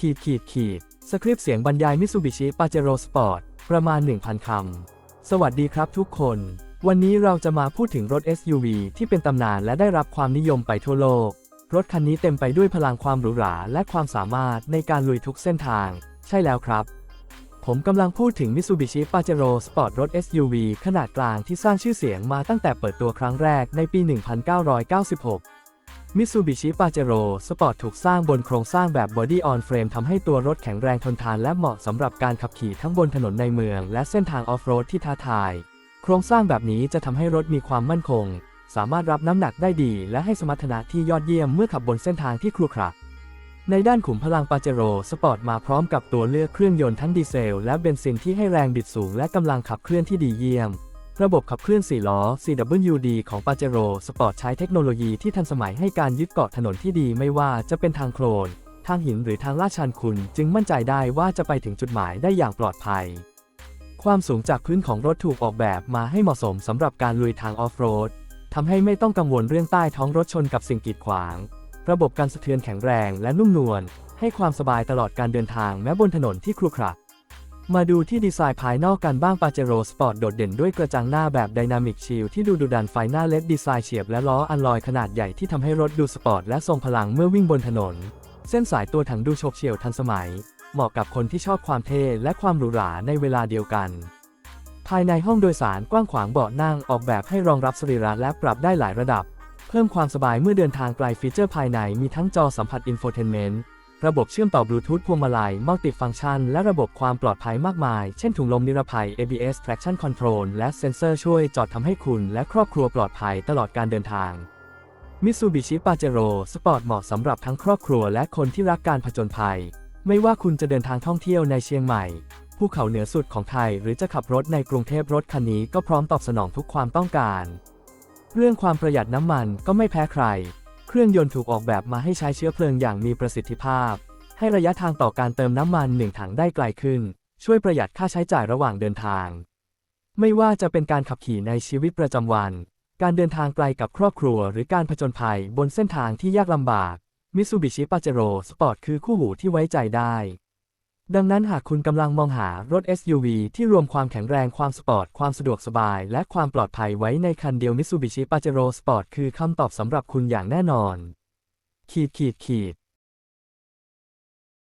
ขีดขีดขีดสคริปต์เสียงบรรยาย Mitsubishi Pajero Sport ประมาณ 1,000 คำ สวัสดีครับทุกคน วันนี้เราจะมาพูดถึงรถ SUV ที่เป็นตำนานและได้รับความนิยมไปทั่วโลก รถคันนี้เต็มไปด้วยพลังความหรูหราและความสามารถในการลุยทุกเส้นทาง ใช่แล้วครับ ผมกำลังพูดถึง Mitsubishi Pajero Sport รถ SUV ขนาดกลางที่สร้างชื่อเสียงมาตั้งแต่เปิดตัวครั้งแรกในปี 1996 Mitsubishi Pajero Sport ถูกสร้างบนโครงสร้างแบบ Body on Frame ทำให้ตัวรถแข็งแรงทนทานและเหมาะสำหรับการขับขี่ทั้งบนถนนในเมือง และเส้นทางออฟโรดที่ท้าทาย โครงสร้างแบบนี้จะทำให้รถมีความมั่นคง สามารถรับน้ำหนักได้ดี และให้สมรรถนะที่ยอดเยี่ยมเมื่อขับบนเส้นทางที่ครุขระในด้านขุมพลังปาเจโร่สปอร์ตมาพร้อมกับตัวเลือกเครื่องยนต์ทั้งดีเซล และเบนซินที่ให้แรงบิดสูงและกำลังขับเคลื่อนที่ดีเยี่ยม ระบบขับเคลื่อน 4 ล้อ CWD ของ Pajero Sport ใช้เทคโนโลยีที่ทันสมัยให้การยึดเกาะถนนที่ดีไม่ว่าจะเป็นทางโคลน ทางหินหรือทางลาดชันคุณ จึงมั่นใจได้ว่าจะไปถึงจุดหมายได้อย่างปลอดภัย ความสูงจากพื้นของรถถูกออกแบบมาให้เหมาะสมสำหรับการลุยทางออฟโรดทำให้ไม่ต้องกังวลเรื่องใต้ท้องรถชนกับสิ่งกีดขวาง ระบบการสะเทือนแข็งแรงและนุ่มนวลให้ความสบายตลอดการเดินทางแม้บนถนนที่ครุขระ มาดูที่ดีไซน์ภายนอกกันบ้างปาเจโร่สปอร์ตโดดเด่นด้วยกระจังหน้าแบบไดนามิกชิลที่ดูดุดันไฟหน้าเล็ดดีไซน์เฉียบและล้ออันลอยขนาดใหญ่ที่ทำให้รถดูสปอร์ตและทรงพลังเมื่อวิ่งบนถนน เส้นสายตัวถังดูโฉบเฉี่ยวทันสมัย เหมาะกับคนที่ชอบความเท่และความหรูหราในเวลาเดียวกัน ภายในห้องโดยสารกว้างขวางเบาะนั่งออกแบบให้รองรับสรีระและปรับได้หลายระดับ เพิ่มความสบายเมื่อเดินทางไกลฟีเจอร์ภายในมีทั้งจอสัมผัสอินโฟเทนเมนต์ ระบบเชื่อมต่อบลูทูธพวงมาลัยมัลติฟังก์ชัน และระบบความปลอดภัยมากมาย เช่นถุงลมนิรภัย ABS traction control และเซ็นเซอร์ช่วยจอดทำให้คุณและครอบครัวปลอดภัยตลอดการเดินทาง Mitsubishi Pajero Sport เหมาะสำหรับทั้งครอบครัวและคนที่รักการผจญภัย ไม่ว่าคุณจะเดินทางท่องเที่ยวในเชียงใหม่ภูเขาเหนือสุดของไทย หรือจะขับรถในกรุงเทพรถคันนี้ก็พร้อมตอบสนองทุกความต้องการ เรื่องความประหยัดน้ำมันก็ไม่แพ้ใคร เครื่องยนต์ถูกออกแบบมาให้ใช้เชื้อเพลิงอย่างมีประสิทธิภาพ ให้ระยะทางต่อการเติมน้ำมันหนึ่งถังได้ไกลขึ้น ช่วยประหยัดค่าใช้จ่ายระหว่างเดินทาง ไม่ว่าจะเป็นการขับขี่ในชีวิตประจำวัน การเดินทางไกลกับครอบครัว หรือการผจญภัยบนเส้นทางที่ยากลำบาก Mitsubishi Pajero Sport คือคู่หูที่ไว้ใจได้ ดังนั้นหากคุณกำลังมองหารถ SUV ที่รวมความแข็งแรงความสปอร์ต ความสะดวกสบาย และความปลอดภัยไว้ในคันเดียว Mitsubishi Pajero Sport คือคำตอบสำหรับคุณอย่างแน่นอน ขีดขีดขีด